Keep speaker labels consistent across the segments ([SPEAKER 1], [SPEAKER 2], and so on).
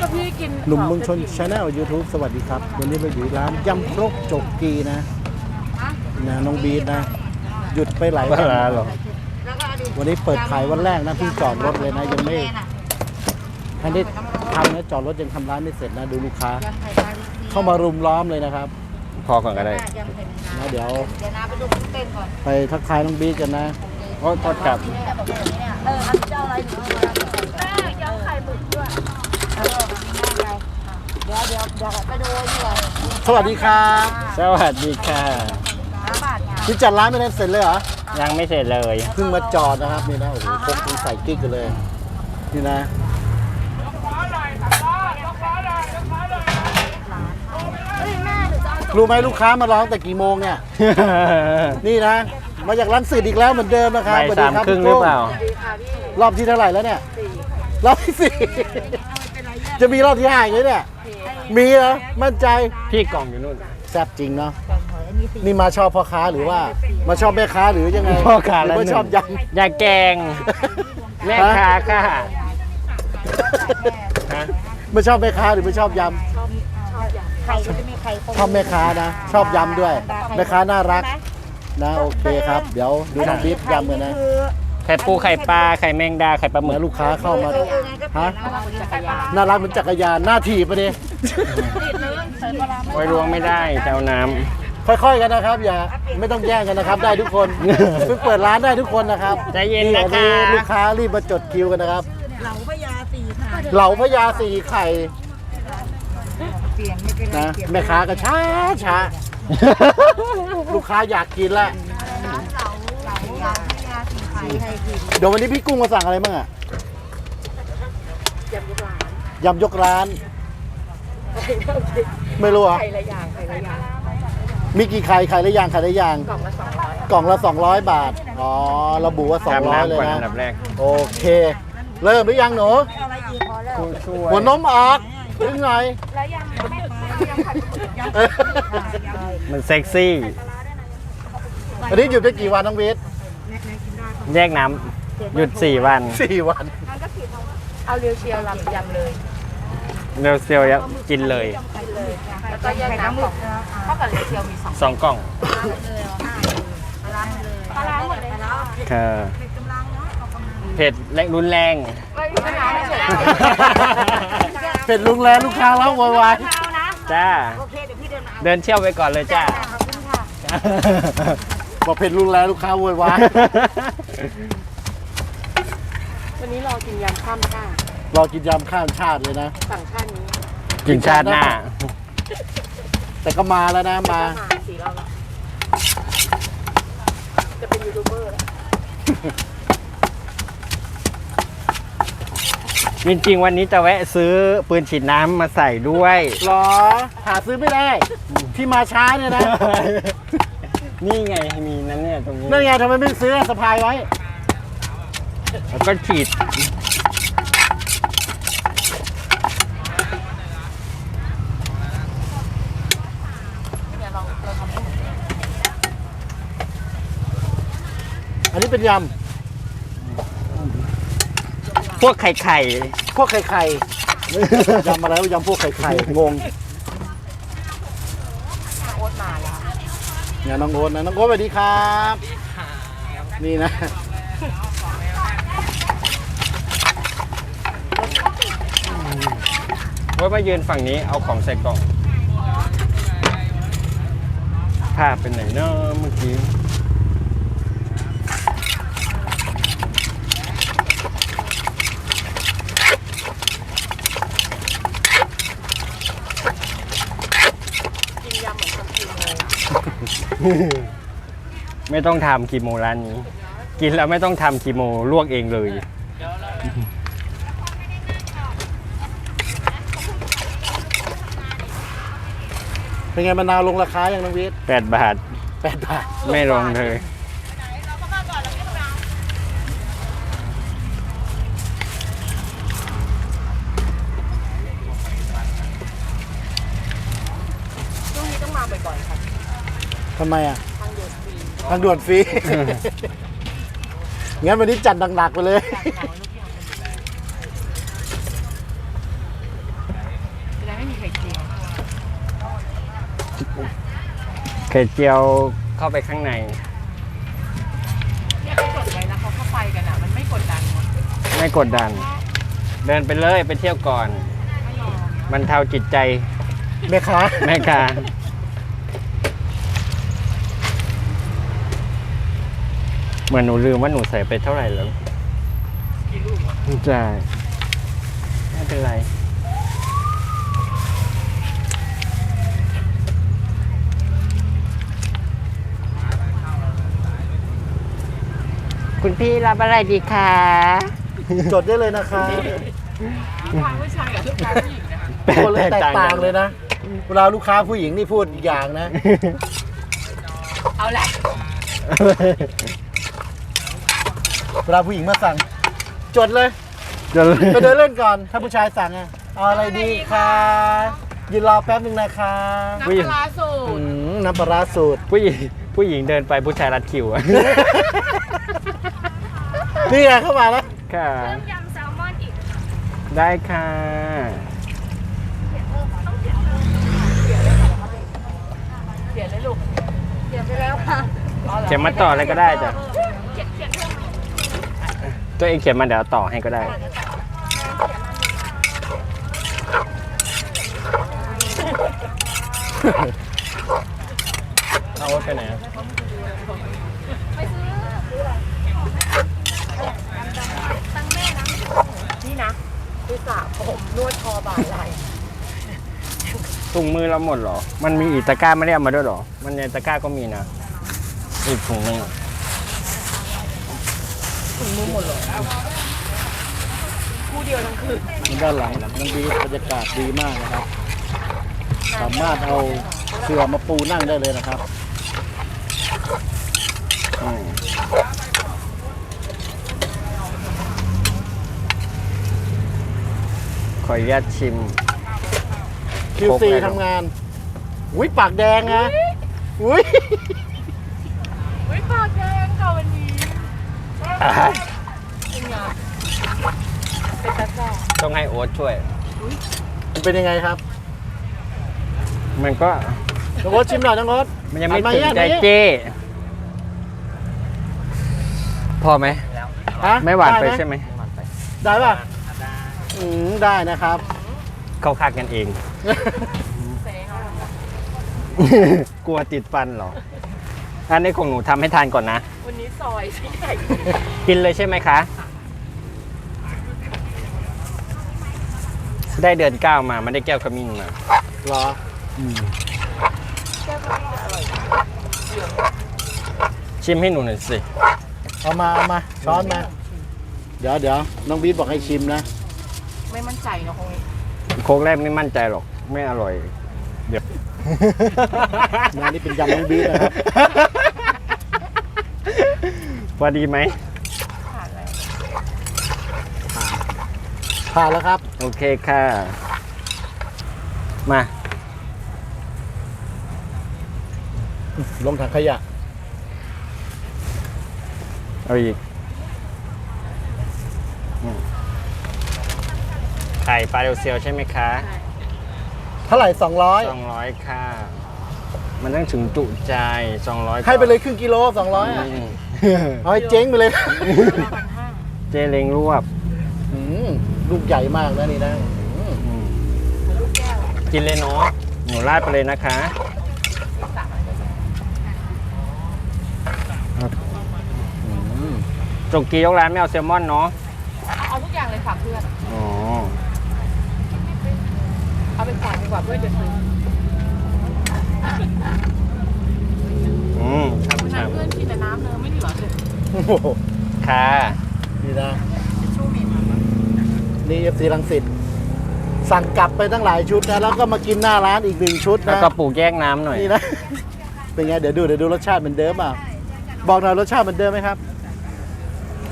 [SPEAKER 1] ก็พี่กิน
[SPEAKER 2] หนุ่มเมืองชนชาแนล YouTube สวัสดีครับ วันนี้เราอยู่ร้านยำครกจกกีนะนะน้องบีดนะ หยุดไปหลายวัน
[SPEAKER 3] บ้าเหรอ
[SPEAKER 2] วันนี้เปิดขายวันแรกนะเพิ่งจอดรถเลยนะยังไม่ทันได้ทำนะจอดรถยังทำร้านไม่เสร็จนะดูลูกค้า เข้ามารุมล้อมเลยนะครับ
[SPEAKER 3] พอก่อนก็ได้
[SPEAKER 2] นะเดี๋ยว
[SPEAKER 4] เดี๋ยวนะไปดูคุณเต้นก่อน
[SPEAKER 2] ไปทักทายน้องบีดกันนะ
[SPEAKER 3] โอ้โทษกลับ
[SPEAKER 4] นี่เนี่ยบอกอย่างนี้เนี่ยเอออันเจ้าอะไรหนูเอามา
[SPEAKER 1] แม่ยำไข่หมึกด้วย
[SPEAKER 4] เออมีแม่อะไรเดี๋ยวเดี๋ยวเดี๋ยวไปดูดีกว่า
[SPEAKER 2] สวัสดีครับ
[SPEAKER 3] สวัสดีค่ะ
[SPEAKER 4] ห้าบาทเนี่ย
[SPEAKER 2] พี่จัดร้านไม่ได้เสร็จเลยเหรอ
[SPEAKER 3] ยังไม่เสร็จเลย
[SPEAKER 2] เพิ่งมาจอดนะครับนี่นะ โอ้โหพกมีใส่กิ๊กกันเลย นี่นะ
[SPEAKER 4] เฮ้ยแม่หนูจะเอา
[SPEAKER 2] รู้ไหมลูกค้ามาร้องแต่กี่โมงเนี่ย นี่นะ มาจากร้านสื่ออีกแล้วเหมือนเดิมนะครับ
[SPEAKER 3] บ่าย
[SPEAKER 2] สวัส
[SPEAKER 3] สา
[SPEAKER 2] ดี
[SPEAKER 3] ม
[SPEAKER 2] ครับ
[SPEAKER 3] ครึ่งห
[SPEAKER 2] พี่
[SPEAKER 3] รือ
[SPEAKER 2] กุ้
[SPEAKER 3] เปล่า
[SPEAKER 2] รอบที่เท่าไหร่แล้วเนี่ย รอบที่สี่ จะมีรอบที่ห้าอีกไหมเนี่ย มีเหรอ มั่นใจ
[SPEAKER 3] พี่กล่องอยู่นู่น
[SPEAKER 2] แซ่บจริงเนาะ
[SPEAKER 4] แบ่งหอยอันนี้สี่
[SPEAKER 2] นี่มาชอบพ่อค้าหรือว่า มาชอบแม่ค้าหรือยังไง
[SPEAKER 3] พ่อค้า
[SPEAKER 2] หรื
[SPEAKER 3] แล้ว
[SPEAKER 2] ว่า
[SPEAKER 3] หนึ่ง
[SPEAKER 2] ชอบย
[SPEAKER 3] อย่าแกงำแม่ค้าค่ะฮะ
[SPEAKER 2] ไม่ชอบแม่ค้าหรือไม่ชอบย
[SPEAKER 4] ไข่ก็จะมีไข่ต้มำ
[SPEAKER 2] ชอบแม่ค้านะ ชอบยำด้วย แม่ค้าน่ารักนะโอเคครับ เดี๋ยวดูน้องบิ๊บยำกันนะ
[SPEAKER 4] คือ
[SPEAKER 3] ไข่ปูไข่ปลาไข่แมงดาไข่ปลาหมึ
[SPEAKER 2] เมื่อกลูกค้าเข้ามา
[SPEAKER 4] เออเออไงก็เปลี่ยน
[SPEAKER 2] ฮะ
[SPEAKER 4] นะจักรยาน
[SPEAKER 2] น่ารักเหมือนจักรยานหน้าถีบไปดิ
[SPEAKER 3] ไว้รวงไม่ได้จะเอาน้
[SPEAKER 2] ค่อยๆกันนะครับ อย่าไม่ต้องแย่งกันนะครับ ได้ทุกคนเพิ่งเปิดร้านได้ทุกคนนะครับำ
[SPEAKER 3] ใจเย็นนะ
[SPEAKER 2] วั
[SPEAKER 3] คะ
[SPEAKER 2] ลูกค้ารีบมาจดคิวกันนะครับ
[SPEAKER 4] เหลาพญาสี่ค่ะ
[SPEAKER 2] เหล่าพญาสีไข่
[SPEAKER 4] เปลี่ยนไม่เป็นไร
[SPEAKER 2] นะ
[SPEAKER 4] เปลี่ยน
[SPEAKER 2] แม่ค้าก็ช้าช้าลูกค้าอยากกินแล้ว
[SPEAKER 4] เหลาเหลาพญา พญาสี่ไข่ไข่กิน
[SPEAKER 2] เดี๋ยววันนี้พี่กุ้งมาสั่งอะไรบ้างอะยำยกร้านไม่รู้เหรอะ
[SPEAKER 1] ไข่ละอย่างไข่ละอย่าง
[SPEAKER 2] มีกี่ไข่ไข่ละอย่างไข่ละอย่าง
[SPEAKER 1] กล่องละสองร้อย
[SPEAKER 2] กล่องละ 200 บาท อ๋อ ระบุว่า
[SPEAKER 3] ทำ
[SPEAKER 2] 200
[SPEAKER 3] น้ำ
[SPEAKER 2] เลย
[SPEAKER 3] ก่อน
[SPEAKER 2] นะ
[SPEAKER 3] อันดับแรก
[SPEAKER 2] โอเค เริ่มหรือยังหนู
[SPEAKER 4] เอาอะไรอีกพอแล้ว
[SPEAKER 2] หัวนมออกหรือไง
[SPEAKER 1] แล้วยำแม่ยำไข่หมึก
[SPEAKER 3] มันเซ็กซี่
[SPEAKER 2] อันนี้หยุดได้กี่วันน้องวิทย์
[SPEAKER 3] แยกน้ำหยุด 4 วัน
[SPEAKER 2] สี่วัน
[SPEAKER 1] เอาเรียวเชียวลำยำเลย
[SPEAKER 3] เร็วเซียวยับกินเลย
[SPEAKER 1] แล้วก็แยกน้ำกล่องเท่ากับเรียวเชียวมีสอง
[SPEAKER 3] สองกล่อง
[SPEAKER 1] ปลาร้าหมดเลยนะ
[SPEAKER 3] ค่ะเผ็ดและรุนแรง
[SPEAKER 1] ไม่มีปัญหาเฉย
[SPEAKER 2] เป็นลุงแลลูกค้าแล้ววายวาย
[SPEAKER 3] จ้า
[SPEAKER 4] โอเคเดี๋ยวพี่เดินมา
[SPEAKER 3] เดินเที่ยวไปก่อนเลยจ้า
[SPEAKER 4] ขอบคุณค่ะ
[SPEAKER 2] บอกเป็นลุงแลลูกค้าโวยวาย
[SPEAKER 1] วันนี้รอกินยำข้ามชาติ
[SPEAKER 2] รอกินยำข้ามชาติเลยนะ
[SPEAKER 1] สั่งชาตินี้
[SPEAKER 3] กินชาติหน้า
[SPEAKER 2] แต่ก็มาแล้วนะมา
[SPEAKER 1] มาสี่รอบแล้วจะเป็นยูทูบเบอร์แล้ว
[SPEAKER 3] จริงๆ วันนี้จะแวะซื้อปืนฉีดน้ำมาใส่ด้วย
[SPEAKER 2] หรอ หาซื้อไม่ได้ ที่มาช้าเนี่ยนะ
[SPEAKER 3] นี่ไงมีนั่นเนี่ยตรงนี้
[SPEAKER 2] นั่นไงทำไมไม่ซื้อสะพายไว้
[SPEAKER 3] แล้วก็ฉีด
[SPEAKER 2] อันนี้เป็นย
[SPEAKER 3] พวกไข่ไข่ำ
[SPEAKER 2] พวกไข่ไข่ ยำมาแล้วยำพวกไข่ไข่งง
[SPEAKER 1] โอ๊ตมาแล้ว
[SPEAKER 2] เนี่ยน้องโอ๊ตนะน้องโอ๊ตสวัสดีครับ นี่นะ
[SPEAKER 3] ไว้มายืนฝั่งนี้เอาของใส่กล่องภาพเป็นไหนเนาะเมื่อกี้
[SPEAKER 1] กินยำเหมือนทำกินเลย
[SPEAKER 3] ไม่ต้องทำคีโมร้านนี้ กินแล้วไม่ต้องทำคีโมลวกเองเลย
[SPEAKER 2] เป็นไงมะนาวลงราคาอย่างน้องวิทย์
[SPEAKER 3] 8บาท
[SPEAKER 2] แปดบาท
[SPEAKER 3] ไม่ลงเลย
[SPEAKER 2] ทำไมอะ
[SPEAKER 1] ทางด่
[SPEAKER 2] วนฟรี งั้นวันนี้จัดหนักๆไปเลยเกอเไข่
[SPEAKER 3] เจียวเข้าไปข้างใน
[SPEAKER 1] เนี่ยเาดไว้แล้วเขาเข้าไปกันอะ มันไม่กดดันหมด
[SPEAKER 3] ไม่กดดัน เดินไปเลยไปเที่ยวก่อนมันเทาจิตใจ
[SPEAKER 2] แม่ค้า
[SPEAKER 3] แม่ค้า เหมือนหนูลืมว่าหนูใส่ไปเท่าไหร่แล้ว
[SPEAKER 1] กี่ลูกอะ
[SPEAKER 3] ใช่ไม่เป็นไร คุณพี่รับอะไรดีคะ
[SPEAKER 2] จดได้เลยนะครับ
[SPEAKER 1] ลูกค้าผู้ชายกับลูกค้าผู้หญิงนะคะ
[SPEAKER 2] คนเลยแตกต่างเลยนะ เวลาลูกค้าผู้หญิงนี่พูดอีกอย่างนะ
[SPEAKER 1] เอาแหละ
[SPEAKER 2] เวลาผู้หญิงมาสั่ง จดเลย
[SPEAKER 3] จะเลย
[SPEAKER 2] ไปเดินเล่นก่อน ถ้าผู้ชายสั่งอะเอาอะไรดีคะยืนรอแป๊บหนึ่งนะคะ
[SPEAKER 1] น้ำปลาร้าสู
[SPEAKER 2] อื
[SPEAKER 1] ตร
[SPEAKER 2] มน้ำปลาร้าสูตร
[SPEAKER 3] ผู้หญิงผู้หญิงเดินไปผู้ชายรัดคิวอะ
[SPEAKER 2] นี่ไงเข้ามาแล้ว
[SPEAKER 3] ค่ะ
[SPEAKER 1] ยำแซลมอนอีก
[SPEAKER 3] ได้ค่ะ
[SPEAKER 1] เขียนเลยลูก
[SPEAKER 4] เขียนไปแล้วค่ะ
[SPEAKER 3] เขียนมาต่ออะไรก็ได้จ้ะ
[SPEAKER 1] เขียนเขียนเพิ่ม
[SPEAKER 3] ตัวเองเขียนมาเดี๋ยวต่อให้ก็ได้ เอาไปไหนอะ
[SPEAKER 1] นี่นะคือสระผมนวดคอบ่าไหล่
[SPEAKER 3] ถุงมือเราหมดเหรอ มันมีอีกตะกร้าไม่ได้เอามาด้วยเหรอ มันในตะกร้าก็มีนะ อีกถุงหนึงอะ
[SPEAKER 1] คู่เดียวทั้งคืน
[SPEAKER 2] ด้านหลังน้ำดีบรรยากาศดีมากนะครับ สามารถเอาเสื่อมาปูนั่งได้เลยนะครับ
[SPEAKER 3] อืมขออนุญาตชิม
[SPEAKER 2] QC ทำงาน อุ้ยปากแดงนะอุ้ย
[SPEAKER 1] อุ้ยปากแดงค่ะวันนี้
[SPEAKER 3] อ่า
[SPEAKER 1] เป็นไงเป็น ตาแซ่บ
[SPEAKER 3] ต้องให้โอ๊ตช่วย
[SPEAKER 2] มันเป็นยังไงครับ
[SPEAKER 3] มันก็
[SPEAKER 2] น้องโอ๊ตชิมหน่อยน้องโอ๊ต
[SPEAKER 3] มันยังไม่
[SPEAKER 2] หั
[SPEAKER 3] ถึง
[SPEAKER 2] มา
[SPEAKER 3] ใจ
[SPEAKER 2] เนี่ย
[SPEAKER 3] เจ้พอไหม
[SPEAKER 2] ฮะ
[SPEAKER 3] ไม่หวานไป
[SPEAKER 2] ด้
[SPEAKER 3] ใช่ไหม
[SPEAKER 2] ได้ป่ะอืมได้นะครับ
[SPEAKER 3] เข้าคากันเอง
[SPEAKER 1] เซ่เขา
[SPEAKER 3] กลัวติดฟันเหรอ อันนี้ของหนูทำให้ทานก่อนนะ
[SPEAKER 1] วันนี้ซอยชิ้นใหญ่
[SPEAKER 3] กินเลยใช่ไหมคะ ได้เดือนเก้ามาไม่ได้แก้วขมิ้นมา
[SPEAKER 2] เหรอ
[SPEAKER 3] ชิมให้หนูหน่อยสิ
[SPEAKER 2] เอามาเอามาช้อนมาเดี๋ยวเดี๋ยวน้องบีทบอกให้ชิมนะ
[SPEAKER 1] ไม่มั่นใจเนอะคงนี้
[SPEAKER 3] โค้กแรกไม่มั่นใจหรอก ไม่อร่อย เดี๋ยว
[SPEAKER 2] งานนี้เป็นยำน้องบีทนะครับ
[SPEAKER 3] พอดีไหม
[SPEAKER 1] ผ่านแล้ว
[SPEAKER 2] ผ่านแล้วครับ
[SPEAKER 3] โอเคค่ะ มา
[SPEAKER 2] ลงถังขยะ
[SPEAKER 3] เอาอีกอืมไข่ปลาเดลเซียวใช่ไหมคะ
[SPEAKER 2] เท่าไหร่200
[SPEAKER 3] สองร้อยค่ะ มันต้องถึงจุใจสองร้อย
[SPEAKER 2] ให้ไปเลยครึ่งกิโล200อะเอาให้เจ๊งไปเลย
[SPEAKER 3] เจเล้งรวบ
[SPEAKER 2] อืมลูกใหญ่มากนะนี่นะอืม
[SPEAKER 3] อืมกินเลยเนาะหนูราดไปเลยนะคะ
[SPEAKER 2] อืม
[SPEAKER 3] จกกียกร้านไม่เอาแซลมอนเนาะ
[SPEAKER 1] เอาทุกอย่างเลยฝากเพื่อน
[SPEAKER 3] อ๋อ
[SPEAKER 1] เอาไปฝากดีกว่าเพื่อนจะซื้อ
[SPEAKER 3] อืมครับ
[SPEAKER 1] วัน
[SPEAKER 3] ค
[SPEAKER 1] นั้
[SPEAKER 3] รั
[SPEAKER 1] น
[SPEAKER 3] บ
[SPEAKER 1] เพื่อนกินแต่น้ำเนอะไม่เหลือเลย
[SPEAKER 2] โอ้โห
[SPEAKER 3] ค่ะ
[SPEAKER 2] นี่นะ
[SPEAKER 1] ชูบีบ
[SPEAKER 2] นี่เอฟซีรังสิตสั่งกลับไปตั้งหลายชุดนะ แล้วก็มากินหน้าร้านอีกหนึ่งชุด
[SPEAKER 3] แล้ว
[SPEAKER 2] นะ
[SPEAKER 3] ก็ปลูกแยกน้ำหน่อย
[SPEAKER 2] นี่นะ เป็นไง เดี๋ยวดู เดี๋ยวดูรสชาติเหมือนเดิมอะ บอกหน่อยรสชาติเหมือนเดิมไหมครับ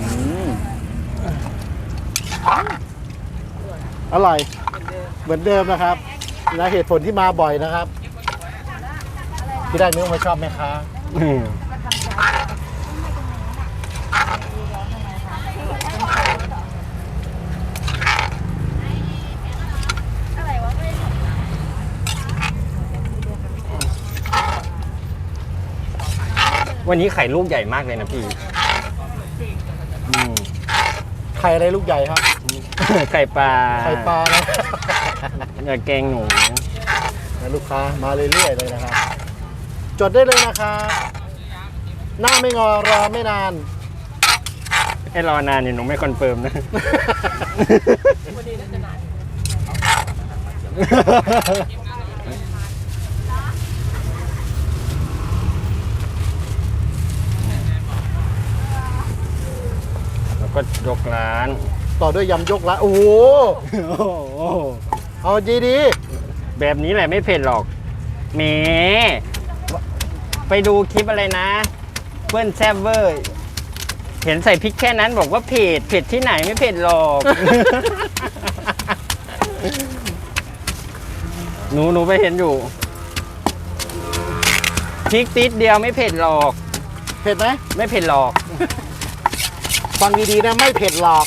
[SPEAKER 2] อืมอร่อย เหมือนเดิมนะครับนะเหตุผลที่มาบ่อยนะครับ ที่ได้เนื้อมาชอบไหมคะ
[SPEAKER 3] อืมวันนี้ไข่ลูกใหญ่มากเลยนะพี่อืม
[SPEAKER 2] ไข่อะไรลูกใหญ่ครับ
[SPEAKER 3] ไข่ปลา
[SPEAKER 2] ไข่ปลานะ
[SPEAKER 3] อย่าแกงหนู
[SPEAKER 2] นะลูกค้ามาเรื่อยๆเลยนะครับ จดได้เลยนะครับ หน้าไม่งอรอไม่นาน
[SPEAKER 3] ไอ้รอนานเนี่ยหนูไม่คอนเฟิร์มนะ แล้วก็ยกร้าน
[SPEAKER 2] ต่อด้วยยำยกละโอ้โห
[SPEAKER 3] โอ้โห
[SPEAKER 2] เอาดีดี
[SPEAKER 3] แบบนี้แหละไม่เผ็ดหรอกแหม ไปดูคลิปอะไรนะเพื่อนแซบเวอร์เห็นใส่พริกแค่นั้นบอกว่าเผ็ดเผ็ดที่ไหนไม่เผ็ดหรอก หนูหนูไปเห็นอยู่พริกติดเดียวไม่เผ็ดหรอก
[SPEAKER 2] เผ็ดไหม
[SPEAKER 3] ไม่เผ็ดหรอก
[SPEAKER 2] ฟังดีๆนะไม่เผ็ดหรอก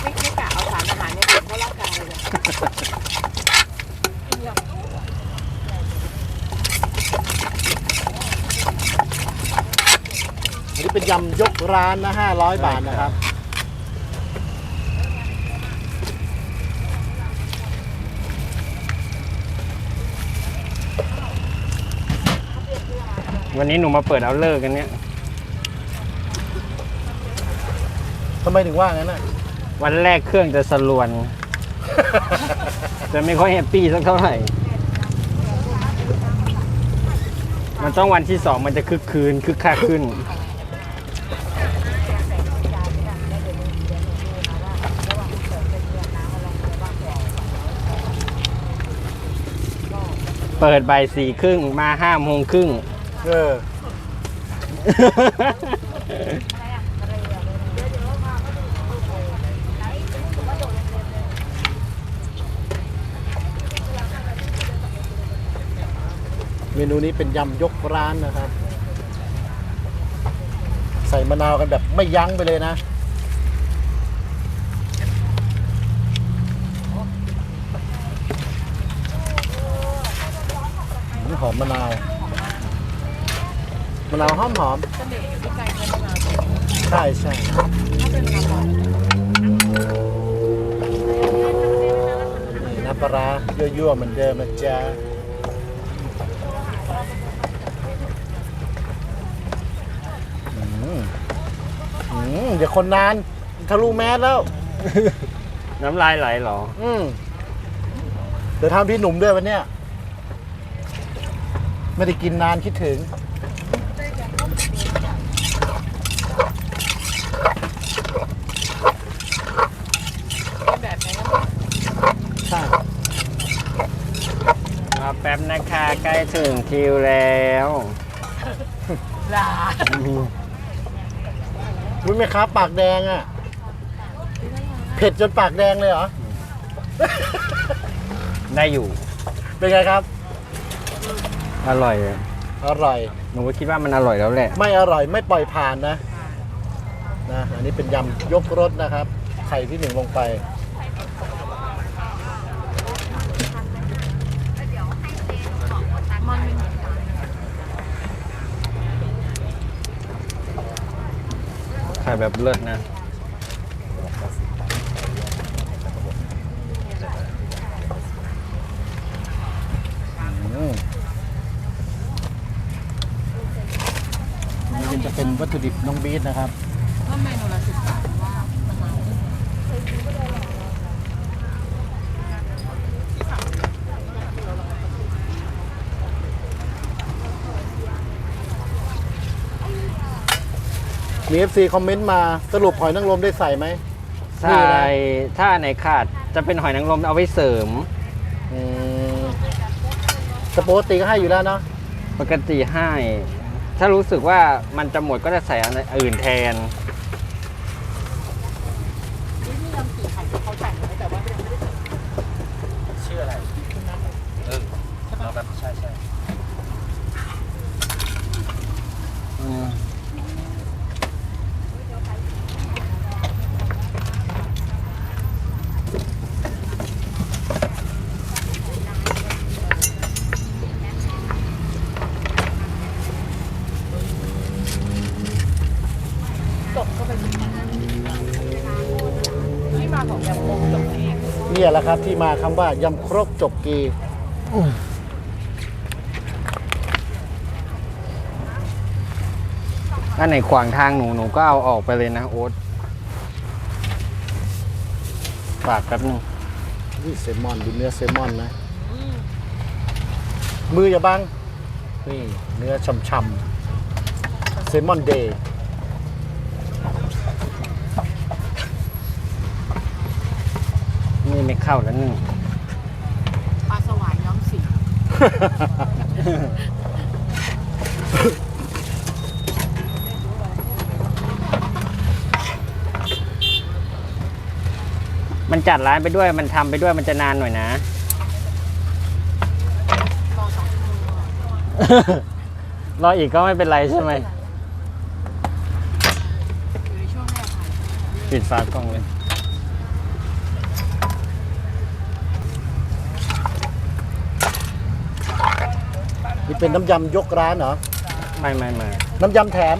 [SPEAKER 4] ไม่ไม่กะเอาสารอาหารเนี่ยเก็บเข้าร่างกายเลย
[SPEAKER 2] อันนี้เป็นยำยก ร้านนะ500 บาทนะครับ
[SPEAKER 3] วันนี้หนูมาเปิดเอาเลิกกันเนี้ย
[SPEAKER 2] ทำไมถึงว่างั้นน่ะ
[SPEAKER 3] วันแรกเครื่องจะสลวน จะไม่ค่อยแฮปปี้สักเท่าไหร่ มันต้องวันที่สองมันจะคึกคืนคึกคักขึ้น เปิดบ่ายสี่ครึ่งมาห้าโมงครึ่ง
[SPEAKER 2] เออเมนูนี้เป็นยำยกร้านนะครับ ใส่มะนาวกันแบบไม่ยั้งไปเลยนะ หอมมะนาว มะนาวหอมหอมใช่ใช่นี่น้ำปลาร้ายั่วๆเหมือนเดิมนะจ๊ะอืมอืมอย่าคนนานทะลุแมสแล้ว
[SPEAKER 3] น้ำลายไหลเหรอ
[SPEAKER 2] อืมเดี๋ยวทำพี่หนุ่มด้วยวันเนี้ย ไม่ได้กินนานคิดถึงใช่
[SPEAKER 3] รอแป๊บนะคะใกล้ถึงคิวแล้ว
[SPEAKER 4] ลา
[SPEAKER 2] รู้ไหมครับ ปากแดงอะ เผ็ดจนปากแดงเลยเหรอ
[SPEAKER 3] ได้อยู่
[SPEAKER 2] เป็นไงครับ
[SPEAKER 3] อร่อย
[SPEAKER 2] อร่อย
[SPEAKER 3] หนูก็คิดว่ามันอร่อยแล้วแหละ
[SPEAKER 2] ไม่อร่อยไม่ปล่อยผ่านนะนะ อันนี้เป็นยำยกรสนะครับ ไข่ที่หนึ่งลงไป
[SPEAKER 3] ไข่แบบเลิศนะ
[SPEAKER 2] อืมนี่จะเป็น วัตถุดิบน้องบีทนะครับ
[SPEAKER 4] ก็เมนูละสิบบาทว่ามันมา
[SPEAKER 2] มี FC คอมเมนต์มาสรุปหอยนางรมได้ใส่ไหม
[SPEAKER 3] ใช่ถ้าอันไหนขาดจะเป็นหอยนางรมเอาไว้เสริม
[SPEAKER 2] อืมแต่ปกติก็ให้อยู่แล้วเนาะ
[SPEAKER 3] ปกติให้ ถ้ารู้สึกว่ามันจะหมดก็จะใส่อันอื่นแทน
[SPEAKER 2] ชื่ออะไรเออเราแบบใช่ใช่
[SPEAKER 3] อืม
[SPEAKER 2] นี่ยแหละครับ ที่มาคำว่ายำครกจกกี
[SPEAKER 3] อันไหนขวางทางหนูหนูก็เอาออกไปเลยนะโอ๊ตฝากแป๊บนึง
[SPEAKER 2] นี่เซลมอนดูเนื้อเซลมอนนะ มืออย่าบัง นี่เนื้อช่ำๆเซลมอนเดย์
[SPEAKER 3] นี่ไม่เข้าแล้วหนึ่ง
[SPEAKER 1] ปลาสวายย้อมสี
[SPEAKER 3] มันจัดร้านไปด้วย มันทำไปด้วย มันจะนานหน่อยนะ รออีกก็ไม่เป็นไรใช่ไหม
[SPEAKER 1] อยู่ในช่วงแรกค่ะ
[SPEAKER 3] ปิดฝากล้องเลย
[SPEAKER 2] เป็นน้ำยำยกร้านเหรอ
[SPEAKER 3] ไม่ไม่ไม่
[SPEAKER 2] น้ำยำแถม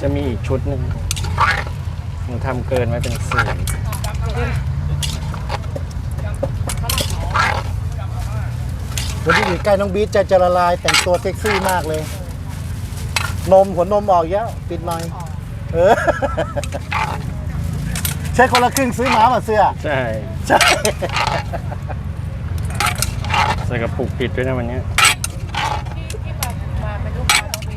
[SPEAKER 3] จะมีอีกชุดหนึ่งหนูทำเกินไว้เป็นสี่
[SPEAKER 2] วันนี้อยู่ใกล้น้องบีทใจจะละลาย แต่งตัวเซ็กซี่มากเลย นมหัวนมออกเยอะปิดหน่อยเออ ใช้คนละครึ่งซื้อหมามาเสื้อ
[SPEAKER 3] ใช่
[SPEAKER 2] ใช่
[SPEAKER 3] ใส่กระปุกปิดด้วยนะวันเนี้ย
[SPEAKER 1] ที่ที่มามาเป็นลูกค้าน้องวี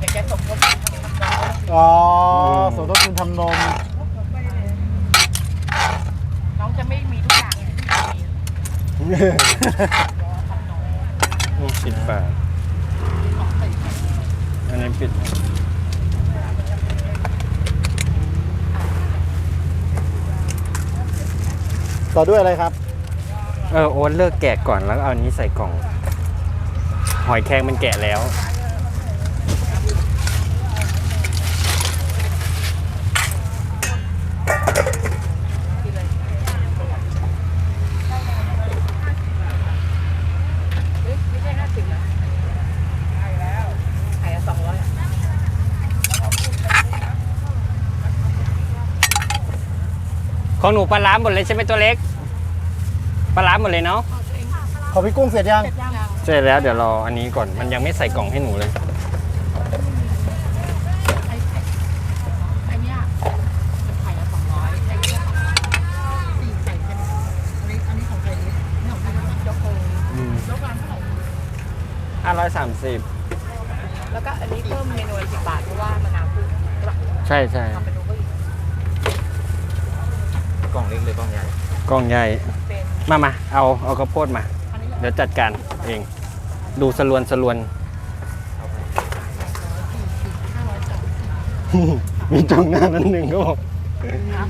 [SPEAKER 1] อยากจะสมทบทุนทำน้อง
[SPEAKER 2] อ๋อสมทบทุนทำนม
[SPEAKER 1] น้องจะไม่มีทุกอย่างที่มี
[SPEAKER 3] นี่ปิดฝาอันนี้ปิด
[SPEAKER 2] ต่อด้วยอะไรครับ
[SPEAKER 3] เออโอ๊ตเลิกแกะก่อนแล้วเอาอันนี้ใส่กล่อง หอยแครงมันแกะแล้ว
[SPEAKER 1] ไม่ใช่ห้าสิบนะขายแล้วขายสองร้อย
[SPEAKER 3] ของหนูปลาล้าหมดเลยใช่ไหมตัวเล็ก ปลาล้าหมดเลยเนาะ
[SPEAKER 2] ขอพี่กุ้งเสร็จยัง
[SPEAKER 3] ใช่แล้วเดี๋ยวรออันนี้ก่อนมันยังไม่ใส่กล่องให้หนูเลย
[SPEAKER 1] ไอ้เนี่ยขายละสองร้อยไอ้เนี่ยสี่ใส่เป็นอันนี้อันนี้ของใครดีนี่ของใครดียกโคงยกร้านเท่าไหร่
[SPEAKER 3] ห้าร้อยสามสิบ
[SPEAKER 1] แล้วก็อันนี้เพิ่มเมนูละสิบบาทเพราะว่ามะนาวขึ้นใช่ปะ
[SPEAKER 3] ใช่ใช่
[SPEAKER 1] ทำเป็นนูก็อีก
[SPEAKER 3] กล่องใหญ่
[SPEAKER 1] เป็น
[SPEAKER 3] มามาเอาเอาข้าวโพดมา
[SPEAKER 1] อันนี้
[SPEAKER 3] เดี๋ยวจัดการเอง ดูสลวนสลวน
[SPEAKER 1] ห้าร้อยสามสิบ
[SPEAKER 3] มีตรงหน้านั้นหนึ่งก็บอก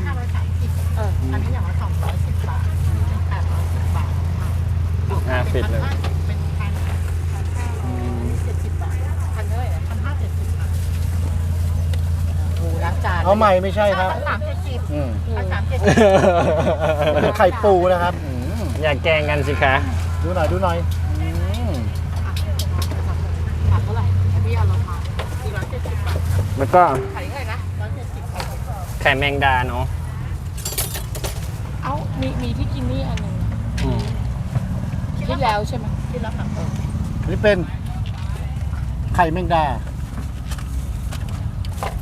[SPEAKER 1] ห้าร้อยสามสิบเออ อันนี้อย่างละสองร้อยสิบบาทเป็นแปดร้อยสิบบาทค่ะ
[SPEAKER 3] อ่าปิดเลย
[SPEAKER 1] เป็นพันพันห้าร้อยเจ็ดสิบบาทพันเท่าไหร่นะพันห้าเจ็ดสิบบาทโอ้ล้างจาน
[SPEAKER 2] เอาใหม่ไม่ใช่ครับ
[SPEAKER 1] สามเจ็ดสิบ
[SPEAKER 2] อืม
[SPEAKER 1] พันสามเจ็ดสิบ
[SPEAKER 2] ไข่ปูนะครับอืม
[SPEAKER 3] อย่าแกล้งกันสิคะ
[SPEAKER 2] ดูหน่อยดูหน่อยอืม
[SPEAKER 1] บาทเท่าไหร่ไอ้พี่เอาลงมาสี่ร้อยเจ็ดสิบบาท
[SPEAKER 3] แล้วก็
[SPEAKER 1] ขายเท่าไหร่นะร้อยเจ็ดสิบ
[SPEAKER 3] ไข่แมงดาเนาะ
[SPEAKER 1] เอ้า มีมีที่กินนี่อันหนึ่ง
[SPEAKER 3] อืม
[SPEAKER 1] คิดแล้วใช่ไหมคิดแล้วค่ะ
[SPEAKER 2] อันนี่เป็น ไข่แมงดา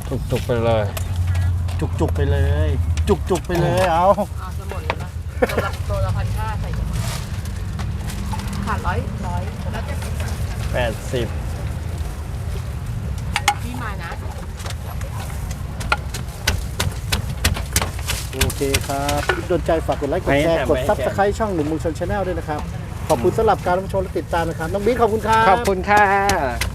[SPEAKER 3] ถูกๆไปเลย
[SPEAKER 2] จุกๆไปเลย จุกๆไปเลยเอา
[SPEAKER 1] ตัวละตัวละพันห้าใส่ถุงขาดร้อยร้อยแล้วจะ
[SPEAKER 3] แปดสิบ
[SPEAKER 1] พี่มานะ
[SPEAKER 2] โอเคครับคลิปโดนใจฝากกดไลค์กดแชร์กดซับสไครต์ช่องหนุ่มเมืองชนชาแนลด้วยนะครับขขอบคุณสำหรับการรับชมและติดตามนะครับ น้องบิ๊กขอบคุณครับ
[SPEAKER 3] ขอบคุณค่ะ